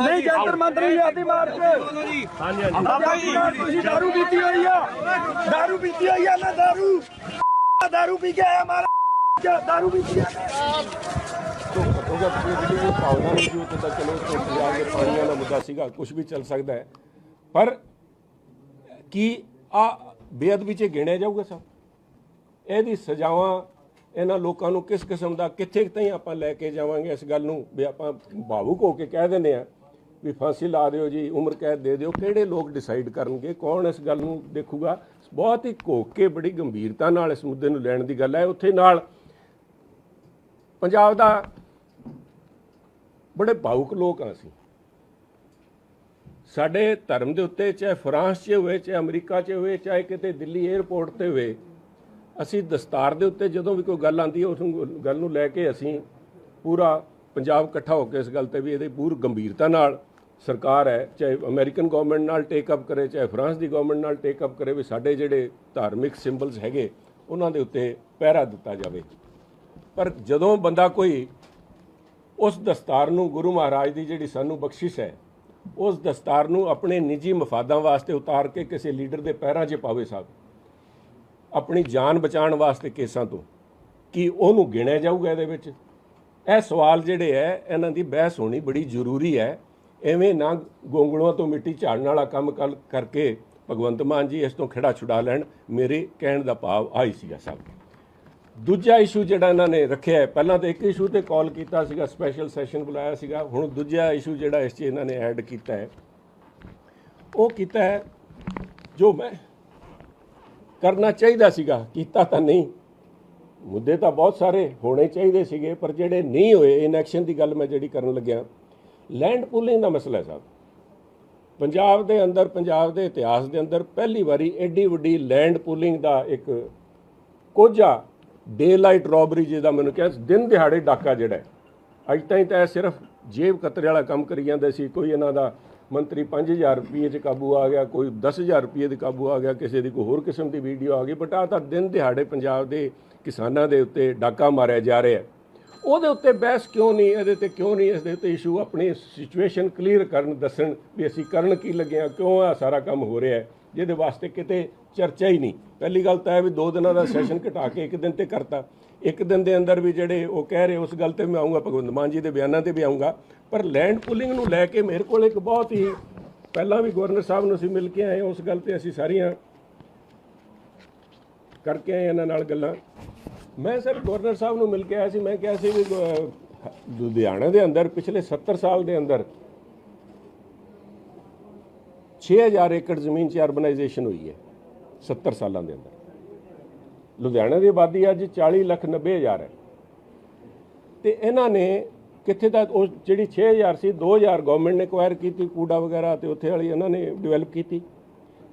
ਨਹੀਂ ਜੰਤਰ ਮੰਤਰੀ ਆਦੀ ਮਾਰ ਕੇ ਹਾਂਜੀ ਹਾਂਜੀ ਤੁਸੀਂ दारू ਪੀਤੀ ਹੋਈ ਆ दारू ਪੀਤੀ ਹੋਈ ਆ ਨਾ दारू दारू ਪੀ ਕੇ ਆਇਆ ਮਾਰਾ दारू ਪੀਤੀ ਆ ਉਹਦਾ ਜਿਹੜੀ ਇਹ ਭਾਵਨਾ ਨੂੰ ਜੋ ਤਾਂ ਚਲੋ ਇਸ ਤੋਂ ਪੰਜਾਬ ਦੇ ਪਾਣੀਆਂ ਦਾ ਮੁੱਦਾ ਸੀਗਾ ਕੁਝ ਵੀ ਚੱਲ ਸਕਦਾ ਹੈ ਪਰ ਕੀ ਆ ਬੇਅਦਬੀ ਚ ਗਿਣਿਆ ਜਾਊਗਾ ਸਭ ਇਹਦੀ ਸਜ਼ਾਵਾਂ ਇਹਨਾਂ ਲੋਕਾਂ ਨੂੰ ਕਿਸ ਕਿਸਮ ਦਾ, ਕਿੱਥੇ ਕੁ ਤਾਈਂ ਆਪਾਂ ਲੈ ਕੇ ਜਾਵਾਂਗੇ ਇਸ ਗੱਲ ਨੂੰ? ਵੀ ਆਪਾਂ ਭਾਵੁਕ ਹੋ ਕੇ ਕਹਿ ਦਿੰਦੇ ਆ ਵੀ ਫਾਂਸੀ ਲਾ ਦਿਓ ਜੀ, ਉਮਰ ਕੈਦ ਦੇ ਦਿਓ, ਕਿਹੜੇ ਲੋਕ ਡਿਸਾਈਡ ਕਰਨਗੇ, ਕੌਣ ਇਸ ਗੱਲ ਨੂੰ ਦੇਖੂਗਾ? ਬਹੁਤ ਹੀ ਘੋਕ ਕੇ ਬੜੀ ਗੰਭੀਰਤਾ ਨਾਲ ਇਸ ਮੁੱਦੇ ਨੂੰ ਲੈਣ ਦੀ ਗੱਲ ਹੈ। ਉੱਥੇ ਨਾਲ ਪੰਜਾਬ ਦਾ ਬੜੇ ਭਾਵੁਕ ਲੋਕ ਆ ਅਸੀਂ। ਸਾਡੇ ਧਰਮ ਦੇ ਉੱਤੇ, ਚਾਹੇ ਫਰਾਂਸ 'ਚ ਹੋਵੇ, ਚਾਹੇ ਅਮਰੀਕਾ 'ਚ ਹੋਵੇ, ਚਾਹੇ ਕਿਤੇ ਦਿੱਲੀ 에ਅਰਪੋਰਟ ਤੇ ਹੋਵੇ, ਅਸੀਂ ਦਸਤਾਰ ਦੇ ਉੱਤੇ ਜਦੋਂ ਵੀ ਕੋਈ ਗੱਲ ਆਉਂਦੀ ਹੈ, ਉਸ ਨੂੰ ਗੱਲ ਨੂੰ ਲੈ ਕੇ ਅਸੀਂ ਪੂਰਾ ਪੰਜਾਬ ਇਕੱਠਾ ਹੋ ਕੇ ਇਸ ਗੱਲ ਤੇ ਵੀ ਇਹਦੇ ਪੂਰ ਗੰਭੀਰਤਾ ਨਾਲ ਸਰਕਾਰ ਹੈ, ਚਾਹੇ ਅਮਰੀਕਨ ਗਵਰਨਮੈਂਟ ਨਾਲ ਟੇਕ ਅਪ ਕਰੇ, ਚਾਹੇ ਫਰਾਂਸ ਦੀ ਗਵਰਨਮੈਂਟ ਨਾਲ ਟੇਕ ਅਪ ਕਰੇ, ਵੀ ਸਾਡੇ ਜਿਹੜੇ ਧਾਰਮਿਕ ਸਿੰਬਲਸ ਹੈਗੇ, ਉਹਨਾਂ ਦੇ ਉੱਤੇ ਪਹਿਰਾ ਦਿੱਤਾ ਜਾਵੇ। ਪਰ ਜਦੋਂ ਬੰਦਾ ਕੋਈ ਉਸ ਦਸਤਾਰ ਨੂੰ ਗੁਰੂ ਮਹਾਰਾਜ ਦੀ ਜਿਹੜੀ ਸਾਨੂੰ ਬਖਸ਼ਿਸ਼ ਹੈ ਉਸ ਦਸਤਾਰ ਨੂੰ ਆਪਣੇ ਨਿੱਜੀ ਮਫਾਦਾਂ ਵਾਸਤੇ ਉਤਾਰ ਕੇ ਕਿਸੇ ਲੀਡਰ ਦੇ ਪੈਰਾਂ 'ਚ ਪਾਵੇ ਸਾਹਿਬ। ਆਪਣੀ ਜਾਨ ਬਚਾਉਣ ਵਾਸਤੇ ਕੇਸਾਂ ਤੋਂ। ਕੀ ਉਹਨੂੰ ਗਿਣਿਆ ਜਾਊਗਾ ਇਹਦੇ ਵਿੱਚ? ਇਹ ਸਵਾਲ ਜਿਹੜੇ ਹੈ ਇਹਨਾਂ ਦੀ ਬਹਿਸ ਹੋਣੀ ਬੜੀ ਜ਼ਰੂਰੀ ਹੈ ਐਵੇਂ ਨਾ ਗੋਂਗਲੋਆਂ ਤੋਂ ਮਿੱਟੀ ਝਾੜਨ ਵਾਲਾ ਕੰਮ ਕਰ- ਕਰਕੇ ਭਗਵੰਤ ਮਾਨ ਜੀ ਇਸ ਤੋਂ ਖੜਾ ਛੁਡਾ ਲੈਣ, ਮੇਰੇ ਕਹਿਣ ਦਾ ਭਾਵ ਆਈ ਸੀਗਾ ਸਾਹਿਬ। ਦੂਜਾ ਇਸ਼ੂ ਜਿਹੜਾ ਇਹਨਾਂ ਨੇ ਰੱਖਿਆ ਹੈ, ਪਹਿਲਾਂ ਤਾਂ ਇੱਕ ਇਸ਼ੂ ਤੇ ਕਾਲ ਕੀਤਾ ਸੀਗਾ ਸਪੈਸ਼ਲ ਸੈਸ਼ਨ ਬੁਲਾਇਆ ਸੀਗਾ, ਹੁਣ ਦੂਜਾ ਇਸ਼ੂ ਜਿਹੜਾ ਇਸ 'ਚ ਇਹਨਾਂ ਨੇ ਐਡ ਕੀਤਾ ਹੈ। ਉਹ ਕੀਤਾ ਹੈ, ਜੋ ਮੈਂ ਕਰਨਾ ਚਾਹੀਦਾ ਸੀਗਾ, ਕੀਤਾ ਤਾਂ ਨਹੀਂ। ਮੁੱਦੇ ਤਾਂ ਬਹੁਤ ਸਾਰੇ ਹੋਣੇ ਚਾਹੀਦੇ ਸੀਗੇ, ਪਰ ਜਿਹੜੇ ਨਹੀਂ ਹੋਏ ਇਨੈਕਸ਼ਨ ਦੀ ਗੱਲ ਮੈਂ ਜਿਹੜੀ ਕਰਨ ਲੱਗਿਆ। ਲੈਂਡ ਪੂਲਿੰਗ ਦਾ ਮਸਲਾ ਹੈ ਸਾਹਿਬ। ਪੰਜਾਬ ਦੇ ਅੰਦਰ, ਪੰਜਾਬ ਦੇ ਇਤਿਹਾਸ ਦੇ ਅੰਦਰ ਪਹਿਲੀ ਵਾਰੀ ਐਡੀ ਵੱਡੀ ਲੈਂਡ ਪੂਲਿੰਗ ਦਾ ਇੱਕ ਕੋਝਾ ਡੇ ਲਾਈਟ ਰੋਬਰੀ ਜਿਹਦਾ ਮੈਨੂੰ ਕਿਹਾ, ਦਿਨ ਦਿਹਾੜੇ ਡਾਕਾ ਜਿਹੜਾ ਅੱਜ ਤਾਈਂ ਤਾਂ ਇਹ ਸਿਰਫ ਜੇਬ ਕਤਰੇ ਵਾਲਾ ਕੰਮ ਕਰੀ ਜਾਂਦੇ ਸੀ, ਕੋਈ ਇਹਨਾਂ ਦਾ ਮੰਤਰੀ 5000 ਰੁਪਏ 'ਚ ਕਾਬੂ ਆ ਗਿਆ, ਕੋਈ 10000 ਰੁਪਏ 'ਤੇ ਕਾਬੂ ਆ ਗਿਆ, ਕਿਸੇ ਦੀ ਕੋਈ ਹੋਰ ਕਿਸਮ ਦੀ ਵੀਡੀਓ ਆ ਗਈ ਬਟ ਆਹ ਤਾਂ ਦਿਨ ਦਿਹਾੜੇ ਪੰਜਾਬ ਦੇ ਕਿਸਾਨਾਂ ਦੇ ਉੱਤੇ ਡਾਕਾ ਮਾਰਿਆ ਜਾ ਰਿਹਾ ਉਹਦੇ ਉੱਤੇ ਬਹਿਸ ਕਿਉਂ ਨਹੀਂ, ਇਹਦੇ ਤੇ ਕਿਉਂ ਨਹੀਂ, ਇਸ ਦੇ ਉੱਤੇ ਇਸ਼ੂ ਆਪਣੀ ਸਿਚੁਏਸ਼ਨ ਕਲੀਅਰ ਕਰਨ, ਦੱਸਣ ਵੀ ਅਸੀਂ ਕਰਨ ਕੀ ਲੱਗੇ ਹਾਂ, ਕਿਉਂ ਆ ਸਾਰਾ ਕੰਮ ਹੋ ਰਿਹਾ ਹੈ। ਜਿਹਦੇ ਵਾਸਤੇ ਕਿਤੇ ਚਰਚਾ ਹੀ ਨਹੀਂ। ਪਹਿਲੀ ਗੱਲ ਤਾਂ ਇਹ ਵੀ ਦੋ ਦਿਨਾਂ ਦਾ ਸੈਸ਼ਨ ਘਟਾ ਕੇ ਇੱਕ ਦਿਨ ਤੇ ਕਰਤਾ। ਇੱਕ ਦਿਨ ਦੇ ਅੰਦਰ ਵੀ ਜਿਹੜੇ ਉਹ ਕਹਿ ਰਹੇ ਉਸ ਗੱਲ ਤੇ ਮੈਂ ਆਉਂਗਾ ਭਗਵੰਤ ਮਾਨ ਜੀ ਦੇ ਬਿਆਨਾਂ ਤੇ ਵੀ ਆਉਂਗਾ ਪਰ ਲੈਂਡ ਪੁਲਿੰਗ ਨੂੰ ਲੈ ਕੇ ਮੇਰੇ ਕੋਲ ਇੱਕ ਬਹੁਤ ਹੀ ਪਹਿਲਾਂ ਵੀ ਗਵਰਨਰ ਸਾਹਿਬ ਨੂੰ ਅਸੀਂ ਮਿਲ ਕੇ ਆਏ ਉਸ ਗੱਲ ਤੇ ਅਸੀਂ ਸਾਰੀਆਂ ਕਰਕੇ ਆਏ ਇਹਨਾਂ ਨਾਲ ਗੱਲਾਂ। ਮੈਂ ਸਰ ਗਵਰਨਰ ਸਾਹਿਬ ਨੂੰ ਮਿਲ ਕੇ ਆਇਆ ਸੀ ਮੈਂ ਕਿਹਾ ਸੀ ਵੀ ਅਹ, ਲੁਧਿਆਣਾ ਦੇ ਅੰਦਰ ਪਿਛਲੇ 70 ਸਾਲ ਦੇ ਅੰਦਰ 6000 ਏਕੜ ਜ਼ਮੀਨ 'ਚ ਅਰਬਨਾਈਜੇਸ਼ਨ ਹੋਈ ਹੈ 70 ਸਾਲਾਂ ਦੇ ਅੰਦਰ। ਲੁਧਿਆਣਾ ਦੀ ਆਬਾਦੀ ਅੱਜ 40 ਲੱਖ 90 ਹਜ਼ਾਰ ਹੈ। ਤੇ ਇਹਨਾਂ ਨੇ ਕਿੱਥੇ ਤੱਕ, ਉਹ ਜਿਹੜੀ 6000 ਸੀ 2000 ਗਵਰਨਮੈਂਟ ਨੇ ਐਕਵਾਇਰ ਕੀਤੀ, ਕੂੜਾ ਵਗੈਰਾ ਤੇ ਉੱਥੇ ਵਾਲੀ ਇਹਨਾਂ ਨੇ ਡਿਵੈਲਪ ਕੀਤੀ।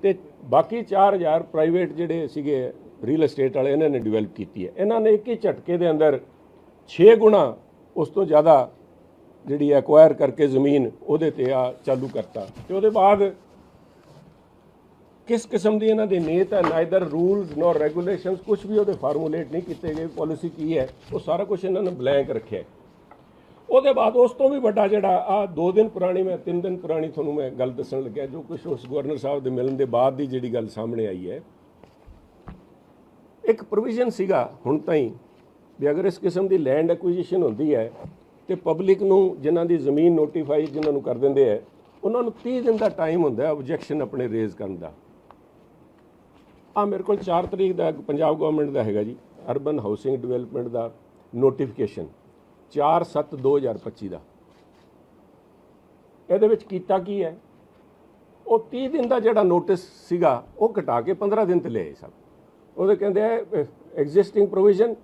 ਤੇ ਬਾਕੀ 4000 ਪ੍ਰਾਈਵੇਟ ਜਿਹੜੇ ਸੀਗੇ ਰੀਅਲ ਏਸਟੇਟ ਵਾਲੇ ਇਹਨਾਂ ਨੇ ਡਿਵੈਲਪ ਕੀਤੀ ਹੈ। ਇਹਨਾਂ ਨੇ ਇੱਕ ਹੀ ਝਟਕੇ ਦੇ ਅੰਦਰ 6 ਗੁਣਾ ਉਸ ਤੋਂ ਜ਼ਿਆਦਾ ਜਿਹੜੀ ਐਕਵਾਇਰ ਕਰਕੇ ਜ਼ਮੀਨ ਉਹਦੇ ਤੇ ਆ ਚਾਲੂ ਕਰਤਾ। ਤੇ ਉਹਦੇ ਬਾਅਦ ਕਿਸ ਕਿਸਮ ਦੀ ਇਹਨਾਂ ਦੀ ਨੀਅਤ ਹੈ? ਨਾਈਦਰ ਰੂਲਸ ਨੋ ਰੈਗੂਲੇਸ਼ਨਸ ਕੁਝ ਵੀ ਉਹਦੇ ਫਾਰਮੂਲੇਟ ਨਹੀਂ ਕੀਤੇ ਗਏ ਪਾਲਿਸੀ ਕੀ ਹੈ, ਉਹ ਸਾਰਾ ਕੁਝ ਇਹਨਾਂ ਨੇ ਬਲੈਂਕ ਰੱਖਿਆ ਉਹਦੇ ਬਾਅਦ ਉਸ ਤੋਂ ਵੀ ਵੱਡਾ ਜਿਹੜਾ ਆ, ਦੋ ਦਿਨ ਪੁਰਾਣੀ ਮੈਂ, ਤਿੰਨ ਦਿਨ ਪੁਰਾਣੀ ਤੁਹਾਨੂੰ ਮੈਂ ਗੱਲ ਦੱਸਣ ਲੱਗਿਆ, ਜੋ ਕੁਝ ਉਸ ਗਵਰਨਰ ਸਾਹਿਬ ਦੇ ਮਿਲਣ ਦੇ ਬਾਅਦ ਦੀ ਜਿਹੜੀ ਗੱਲ ਸਾਹਮਣੇ ਆਈ ਹੈ। ਇੱਕ ਪ੍ਰੋਵੀਜ਼ਨ ਸੀਗਾ ਹੁਣ ਤਾਈਂ ਵੀ ਅਗਰ ਇਸ ਕਿਸਮ ਦੀ ਲੈਂਡ ਐਕੁਜੀਸ਼ਨ ਹੁੰਦੀ ਹੈ ਤੇ ਪਬਲਿਕ ਨੂੰ ਜਿਨ੍ਹਾਂ ਦੀ ਜ਼ਮੀਨ ਨੋਟੀਫਾਈ ਜਿਨ੍ਹਾਂ ਨੂੰ ਕਰ ਦਿੰਦੇ ਹੈ, ਉਹਨਾਂ ਨੂੰ 30 ਦਿਨ ਦਾ ਟਾਈਮ ਹੁੰਦਾ ਹੈ ਆਬਜੈਕਸ਼ਨ ਆਪਣੇ ਰੇਜ਼ ਕਰਨ ਦਾ। ਆ ਮੇਰੇ ਕੋਲ 4 ਤਰੀਕ ਦਾ ਪੰਜਾਬ ਗਵਰਨਮੈਂਟ ਦਾ ਹੈਗਾ ਜੀ ਅਰਬਨ ਹਾਊਸਿੰਗ ਡਿਵੈਲਪਮੈਂਟ ਦਾ ਨੋਟੀਫਿਕੇਸ਼ਨ 4/7/2025 ਦਾ ਇਹਦੇ ਵਿੱਚ ਕੀਤਾ ਕੀ ਹੈ ਉਹ 30 ਦਿਨ ਦਾ ਜਿਹੜਾ ਨੋਟਿਸ ਸੀਗਾ ਉਹ ਘਟਾ ਕੇ 15 ਦਿਨ ਤੇ ਲਿਆਏ ਸਭ ਉਹਦੇ ਕਹਿੰਦੇ ਆ existing provision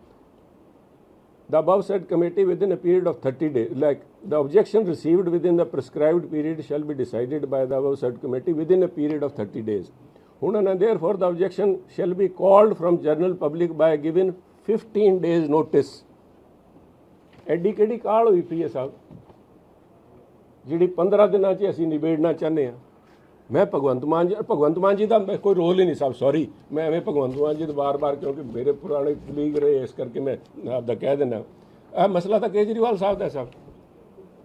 the above said committee within a period of 30 days like the objection received within the prescribed period shall be decided by the above said committee within a period of 30 days ਹੁਣ and therefore the objection shall be called from general public by given 15 days notice. ਐਡੀ ਕਿਹੜੀ ਕਾਲ ਹੋਈ ਪਈ ਹੈ ਸਾਹਿਬ ਜਿਹੜੀ 15 ਦਿਨਾਂ 'ਚ ਅਸੀਂ ਨਿਬੇੜਨਾ ਚਾਹੁੰਦੇ ਆ ਮੈਂ ਭਗਵੰਤ ਮਾਨ ਜੀ ਭਗਵੰਤ ਮਾਨ ਜੀ ਦਾ ਮੈਂ ਕੋਈ ਰੋਲ ਹੀ ਨਹੀਂ ਸਾਹਿਬ ਸੌਰੀ ਮੈਂ ਐਵੇਂ ਭਗਵੰਤ ਮਾਨ ਜੀ ਦਾ ਬਾਰ-ਬਾਰ ਕਿਉਂਕਿ ਮੇਰੇ ਪੁਰਾਣੇ ਕਲੀਗ ਰਹੇ ਇਸ ਕਰਕੇ ਮੈਂ ਆਪਦਾ ਕਹਿ ਦਿੰਦਾ ਇਹ ਮਸਲਾ ਤਾਂ ਕੇਜਰੀਵਾਲ ਸਾਹਿਬ ਦਾ ਸਾਹਿਬ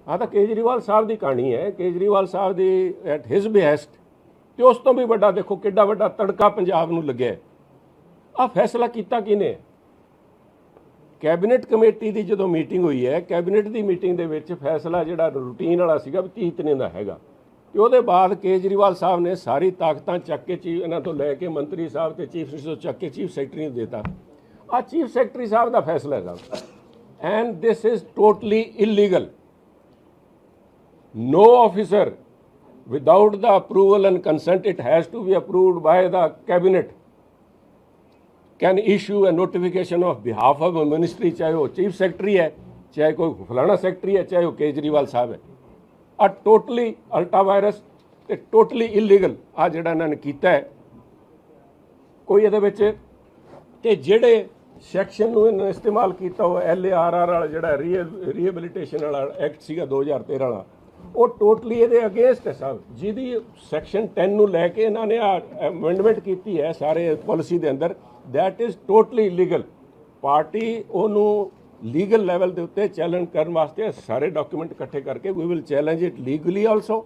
ਆਹ ਤਾਂ ਕੇਜਰੀਵਾਲ ਸਾਹਿਬ ਦੀ ਕਹਾਣੀ ਹੈ ਕੇਜਰੀਵਾਲ ਸਾਹਿਬ ਦੀ ਐਟ ਹਿਸ ਬਿਹੈਸਟ ਤੇ ਉਸ ਤੋਂ ਵੀ ਵੱਡਾ ਦੇਖੋ ਕਿੱਡਾ ਵੱਡਾ ਤੜਕਾ ਪੰਜਾਬ ਨੂੰ ਲੱਗਿਆ ਆ ਫੈਸਲਾ ਕੀਤਾ ਕਿਨੇ ਕੈਬਨਿਟ ਕਮੇਟੀ ਦੀ ਜਦੋਂ ਮੀਟਿੰਗ ਹੋਈ ਹੈ, ਕੈਬਨਿਟ ਦੀ ਮੀਟਿੰਗ ਦੇ ਵਿੱਚ ਫੈਸਲਾ ਜਿਹੜਾ ਰੂਟੀਨ ਵਾਲਾ ਸੀਗਾ ਵੀ 30 ਤਨੇ ਦਾ ਹੈਗਾ। ਤੇ ਉਹਦੇ ਬਾਅਦ ਕੇਜਰੀਵਾਲ ਸਾਹਿਬ ਨੇ ਸਾਰੀ ਤਾਕਤਾਂ ਚੱਕ ਕੇ ਚੀਫ ਇਹਨਾਂ ਤੋਂ ਲੈ ਕੇ ਮੰਤਰੀ ਸਾਹਿਬ ਤੇ ਚੀਫ ਮਿਨਿਸਟਰ ਤੋਂ ਚੱਕ ਕੇ ਚੀਫ ਸੈਕਟਰੀ ਨੂੰ ਦਿੱਤਾ। ਆ ਚੀਫ ਸੈਕਟਰੀ ਸਾਹਿਬ ਦਾ ਫੈਸਲਾ ਹੈ and this is totally illegal no officer without the approval and consent it has to be approved by the cabinet can issue a notification of behalf of a ministry ਚਾਹੇ ਉਹ chief secretary ਹੈ ਚਾਹੇ ਕੋਈ ਫਲਾਣਾ secretary ਹੈ ਚਾਹੇ ਉਹ ਕੇਜਰੀਵਾਲ ਸਾਹਿਬ ਹੈ ਆ ਟੋਟਲੀ ਅਲਟਾ ਵਾਇਰਸ ਤੇ ਟੋਟਲੀ ਇਲੀਗਲ ਆ ਜਿਹੜਾ ਇਹਨਾਂ ਨੇ ਕੀਤਾ ਹੈ ਕੋਈ ਇਹਦੇ ਵਿੱਚ ਤੇ ਜਿਹੜੇ ਸੈਕਸ਼ਨ ਨੂੰ ਇਹਨਾਂ ਨੇ ਇਸਤੇਮਾਲ ਕੀਤਾ ਉਹ ਐਲ ਆਰ ਆਰ ਵਾਲਾ ਜਿਹੜਾ ਰੀਹੈਬਿਲਿਟੇਸ਼ਨ ਵਾਲਾ ਐਕਟ ਸੀਗਾ 2013 ਵਾਲਾ ਉਹ ਟੋਟਲੀ ਇਹਦੇ ਅਗੇਂਸਟ ਹੈ ਸਾਹਿਬ ਜਿਹਦੀ ਸੈਕਸ਼ਨ 10 ਨੂੰ ਲੈ ਕੇ ਇਹਨਾਂ ਨੇ ਆ ਅਮੈਂਡਮੈਂਟ ਕੀਤੀ ਹੈ ਸਾਰੇ ਪਾਲਿਸੀ ਦੇ ਅੰਦਰ। That is totally illegal party ਉਹਨੂੰ ਲੀਗਲ ਲੈਵਲ ਦੇ ਉੱਤੇ ਚੈਲੰਜ ਕਰਨ ਵਾਸਤੇ ਸਾਰੇ ਡਾਕੂਮੈਂਟ ਇਕੱਠੇ ਕਰਕੇ we will challenge it legally also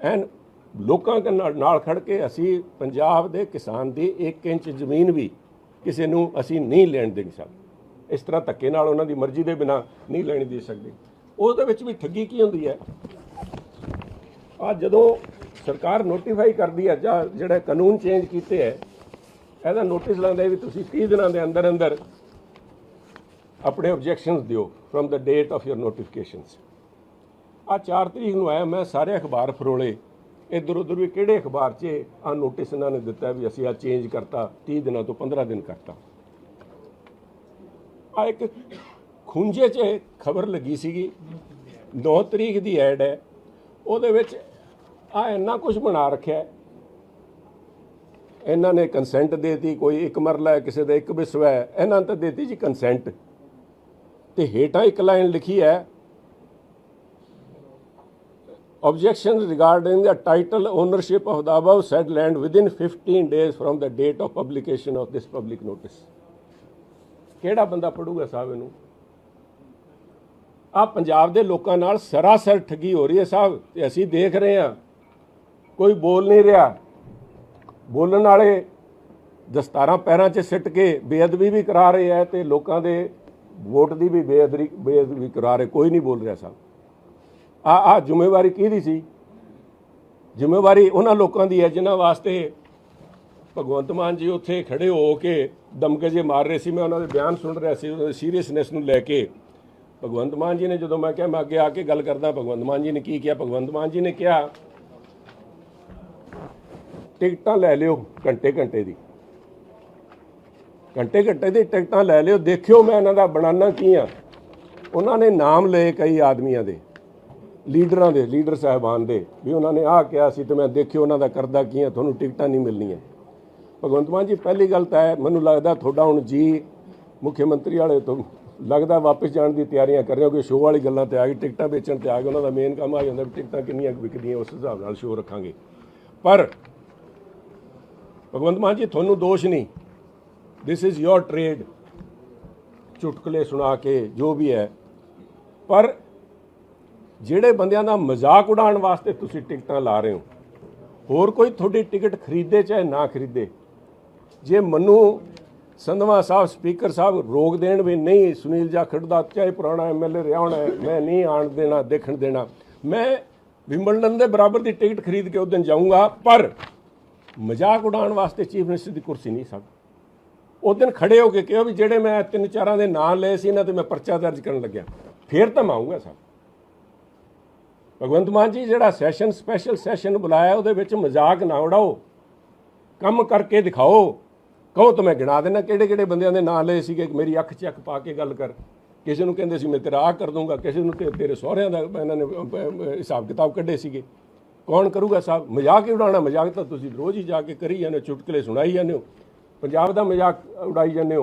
and ਲੋਕਾਂ ਦੇ ਨਾਲ ਨਾਲ ਖੜ ਕੇ ਅਸੀਂ ਪੰਜਾਬ ਦੇ ਕਿਸਾਨ ਦੀ 1 ਇੰਚ ਜ਼ਮੀਨ ਵੀ ਕਿਸੇ ਨੂੰ ਅਸੀਂ ਨਹੀਂ ਲੈਣ ਦੇਣੀ ਸਕਦੇ ਇਸ ਤਰ੍ਹਾਂ ਧੱਕੇ ਨਾਲ ਉਹਨਾਂ ਦੀ ਮਰਜ਼ੀ ਦੇ ਬਿਨਾ ਨਹੀਂ ਲੈਣੀ ਦੇ ਸਕਦੇ। ਉਹਦੇ ਵਿੱਚ ਵੀ ਠੱਗੀ ਕੀ ਹੁੰਦੀ ਹੈ? ਆ ਜਦੋਂ ਸਰਕਾਰ ਨੋਟੀਫਾਈ ਕਰਦੀ ਹੈ ਜਾਂ ਜਿਹੜਾ ਕਾਨੂੰਨ ਚੇਂਜ ਕੀਤੇ ਹੈ ਇਹਦਾ ਨੋਟਿਸ ਲਾਉਂਦਾ ਵੀ ਤੁਸੀਂ 30 ਦਿਨਾਂ ਦੇ ਅੰਦਰ ਅੰਦਰ ਆਪਣੇ ਆਬਜੈਕਸ਼ਨਸ ਦਿਓ from the date of your notifications ਆ 4 ਤਰੀਕ ਨੂੰ ਆਇਆ, ਮੈਂ ਸਾਰੇ ਅਖਬਾਰ ਫਰੋਲੇ। ਇੱਧਰ ਉੱਧਰ ਵੀ ਕਿਹੜੇ ਅਖਬਾਰ 'ਚ ਆ ਨੋਟਿਸ ਇਹਨਾਂ ਨੇ ਦਿੱਤਾ ਵੀ ਅਸੀਂ ਆ ਚੇਂਜ ਕਰਤਾ 30 ਦਿਨਾਂ ਤੋਂ 15 ਦਿਨ ਕਰਤਾ। ਆ ਇੱਕ ਖੁੰਝੇ 'ਚ ਖਬਰ ਲੱਗੀ ਸੀਗੀ 9 ਤਰੀਕ ਦੀ ਐਡ ਹੈ। ਉਹਦੇ ਵਿੱਚ ਆ ਇੰਨਾ ਕੁਝ ਬਣਾ ਰੱਖਿਆ ਹੈ। ਇਹਨਾਂ ਨੇ ਕੰਸੈਂਟ ਦੇਤੀ ਕੋਈ ਇੱਕ ਮਰਲਾ ਹੈ ਕਿਸੇ ਦਾ ਇੱਕ ਵਿਸਵਾ ਹੈ ਇਹਨਾਂ ਨੇ ਤਾਂ ਦੇਤੀ ਜੀ ਕੰਸੈਂਟ ਤੇ ਹੇਠਾਂ ਇੱਕ ਲਾਈਨ ਲਿਖੀ ਹੈ objections regarding the title ownership of the above said land within 15 days from the date of publication of this public notice ਕਿਹੜਾ ਬੰਦਾ ਪੜੂਗਾ ਸਾਹਿਬ ਇਹਨੂੰ ਆ ਪੰਜਾਬ ਦੇ ਲੋਕਾਂ ਨਾਲ ਸਰਾਸਰ ਠੱਗੀ ਹੋ ਰਹੀ ਹੈ ਸਾਹਿਬ ਤੇ ਅਸੀਂ ਦੇਖ ਰਹੇ ਹਾਂ ਕੋਈ ਬੋਲ ਨਹੀਂ ਰਿਹਾ। ਬੋਲਣ ਵਾਲੇ ਦਸਤਾਰਾਂ ਪੈਰਾਂ 'ਚ ਸਿੱਟ ਕੇ ਬੇਅਦਬੀ ਵੀ ਕਰਾ ਰਹੇ ਹੈ ਤੇ ਲੋਕਾਂ ਦੇ ਵੋਟ ਦੀ ਵੀ ਬੇਅਦਬੀ ਬੇਅਦਬੀ ਕਰਾ ਰਹੇ। ਕੋਈ ਨਹੀਂ ਬੋਲ ਰਿਹਾ ਸਾਹਿਬ ਆ ਆ ਜ਼ਿੰਮੇਵਾਰੀ ਕਿਹਦੀ ਸੀ? ਜ਼ਿੰਮੇਵਾਰੀ ਉਹਨਾਂ ਲੋਕਾਂ ਦੀ ਹੈ ਜਿਨ੍ਹਾਂ ਵਾਸਤੇ ਭਗਵੰਤ ਮਾਨ ਜੀ ਉੱਥੇ ਖੜੇ ਹੋ ਕੇ ਦਮਕੇ ਜੇ ਮਾਰ ਰਹੇ ਸੀ। ਮੈਂ ਉਹਨਾਂ ਦੇ ਬਿਆਨ ਸੁਣ ਰਿਹਾ ਸੀ, ਉਹਨਾਂ ਦੀ ਸੀਰੀਅਸਨੈਸ ਨੂੰ ਲੈ ਕੇ। ਭਗਵੰਤ ਮਾਨ ਜੀ ਨੇ ਜਦੋਂ ਮੈਂ ਕਿਹਾ, ਮੈਂ ਅੱਗੇ ਆ ਕੇ ਗੱਲ ਕਰਦਾ, ਭਗਵੰਤ ਮਾਨ ਜੀ ਨੇ ਕੀ ਕਿਹਾ? ਭਗਵੰਤ ਮਾਨ ਜੀ ਨੇ ਕਿਹਾ ਟਿਕਟਾਂ ਲੈ ਲਿਓ ਘੰਟੇ ਘੰਟੇ ਦੀ। ਘੰਟੇ ਘੰਟੇ ਦੀ ਟਿਕਟਾਂ ਲੈ ਲਿਓ, ਦੇਖਿਓ ਮੈਂ ਇਹਨਾਂ ਦਾ ਬਣਾਨਾ ਕੀ ਆ। ਉਹਨਾਂ ਨੇ ਨਾਮ ਲਏ ਕਈ ਆਦਮੀਆਂ ਦੇ, ਲੀਡਰਾਂ ਦੇ, ਲੀਡਰ ਸਾਹਿਬਾਨ ਦੇ, ਵੀ ਉਹਨਾਂ ਨੇ ਆਹ ਕਿਹਾ ਸੀ ਤੇ ਮੈਂ ਦੇਖਿਓ ਉਹਨਾਂ ਦਾ ਕਰਦਾ ਕੀ ਆ, ਤੁਹਾਨੂੰ ਟਿਕਟਾਂ ਨਹੀਂ ਮਿਲਣੀਆਂ। ਭਗਵੰਤ ਮਾਨ ਜੀ, ਪਹਿਲੀ ਗੱਲ ਤਾਂ ਹੈ ਮੈਨੂੰ ਲੱਗਦਾ ਤੁਹਾਡਾ ਹੁਣ ਜੀ ਮੁੱਖ ਮੰਤਰੀ ਵਾਲੇ ਤੋਂ ਲੱਗਦਾ ਵਾਪਸ ਜਾਣ ਦੀ ਤਿਆਰੀਆਂ ਕਰ ਰਹੇ ਹੋ, ਕਿ ਸ਼ੋਅ ਵਾਲੀ ਗੱਲਾਂ ਤੇ ਆ ਗਈ, ਟਿਕਟਾਂ ਵੇਚਣ ਤੇ ਆ ਗਏ, ਉਹਨਾਂ ਦਾ ਮੇਨ ਕੰਮ ਆ ਜਾਂਦਾ ਵੀ ਟਿਕਟਾਂ ਕਿੰਨੀਆਂ ਕੁ ਵਿਕਦੀਆਂ, ਉਸ ਹਿਸਾਬ ਨਾਲ ਸ਼ੋਅ ਰੱਖਾਂਗੇ। ਪਰ ਭਗਵੰਤ ਮਾਨ ਜੀ, ਤੁਹਾਨੂੰ ਦੋਸ਼ ਨਹੀਂ। ਦਿਸ ਇਜ਼ ਯੋਰ ਟ੍ਰੇਡ ਚੁਟਕਲੇ ਸੁਣਾ ਕੇ, ਜੋ ਵੀ ਹੈ। ਪਰ ਜਿਹੜੇ ਬੰਦਿਆਂ ਦਾ ਮਜ਼ਾਕ ਉਡਾਉਣ ਵਾਸਤੇ ਤੁਸੀਂ ਟਿਕਟਾਂ ਲਾ ਰਹੇ ਹੋ, ਹੋਰ ਕੋਈ ਤੁਹਾਡੀ ਟਿਕਟ ਖਰੀਦੇ ਚਾਹੇ ਨਾ ਖਰੀਦੇ। ਜੇ ਮੈਨੂੰ ਸੰਧਵਾ ਸਾਹਿਬ, ਸਪੀਕਰ ਸਾਹਿਬ ਰੋਕ ਦੇਣ ਵੀ ਨਹੀਂ, ਸੁਨੀਲ ਜਾਖੜ ਦਾ ਚਾਹੇ ਪੁਰਾਣਾ ਐਮਐਲਏ ਰਿਹਾ ਹੋਣਾ ਮੈਂ ਨਹੀਂ ਆਣ ਦੇਣਾ, ਦੇਖਣ ਦੇਣਾ। ਮੈਂ ਵਿੰਬਲਡਨ ਦੇ ਬਰਾਬਰ ਦੀ ਟਿਕਟ ਖਰੀਦ ਕੇ ਉਸ ਦਿਨ ਜਾਊਂਗਾ, ਪਰ ਮਜ਼ਾਕ ਉਡਾਉਣ ਵਾਸਤੇ ਚੀਫ ਮਿਨਿਸਟਰ ਦੀ ਕੁਰਸੀ ਨਹੀਂ ਸਭ ਉਸ ਦਿਨ ਖੜੇ ਹੋ ਕੇ ਕਿਹਾ ਵੀ ਜਿਹੜੇ ਮੈਂ ਤਿੰਨ ਚਾਰਾਂ ਦੇ ਨਾਂ ਲਏ ਸੀ, ਇਹਨਾਂ ਤੇ ਮੈਂ ਪਰਚਾ ਦਰਜ ਕਰਨ ਲੱਗਿਆ। ਫੇਰ ਤਾਂ ਮੈਂ ਆਊਂਗਾ ਸਾਹਿਬ ਭਗਵੰਤ ਮਾਨ ਜੀ, ਜਿਹੜਾ ਸੈਸ਼ਨ, ਸਪੈਸ਼ਲ ਸੈਸ਼ਨ ਬੁਲਾਇਆ, ਉਹਦੇ ਵਿੱਚ ਮਜ਼ਾਕ ਨਾ ਉਡਾਓ। ਕੰਮ ਕਰਕੇ ਦਿਖਾਓ। ਕਹੋ ਤਾਂ ਮੈਂ ਗਿਣਾ ਦੇਣਾ ਕਿਹੜੇ ਕਿਹੜੇ ਬੰਦਿਆਂ ਦੇ ਨਾਂ ਲਏ ਸੀਗੇ, ਮੇਰੀ ਅੱਖ 'ਚ ਅੱਖ ਪਾ ਕੇ ਗੱਲ ਕਰ। ਕਿਸੇ ਨੂੰ ਕਹਿੰਦੇ ਸੀ, ਮੈਂ ਤੇਰਾ ਆਹ ਕਰ ਦੂੰਗਾ ਕਿਸੇ ਨੂੰ ਤੇ ਤੇਰੇ ਸਹੁਰਿਆਂ ਦਾ, ਇਹਨਾਂ ਨੇ ਹਿਸਾਬ ਕਿਤਾਬ ਕੱਢੇ ਸੀਗੇ। ਕੌਣ ਕਰੂਗਾ ਸਾਹਿਬ? ਮਜ਼ਾਕ ਹੀ ਉਡਾਉਣਾ, ਮਜ਼ਾਕ ਤਾਂ ਤੁਸੀਂ ਰੋਜ਼ ਹੀ ਜਾ ਕੇ ਕਰੀ ਜਾਂਦੇ ਹੋ, ਚੁਟਕਲੇ ਸੁਣਾਈ ਜਾਂਦੇ ਹੋ। ਪੰਜਾਬ ਦਾ ਮਜ਼ਾਕ ਉਡਾਈ ਜਾਂਦੇ ਹੋ।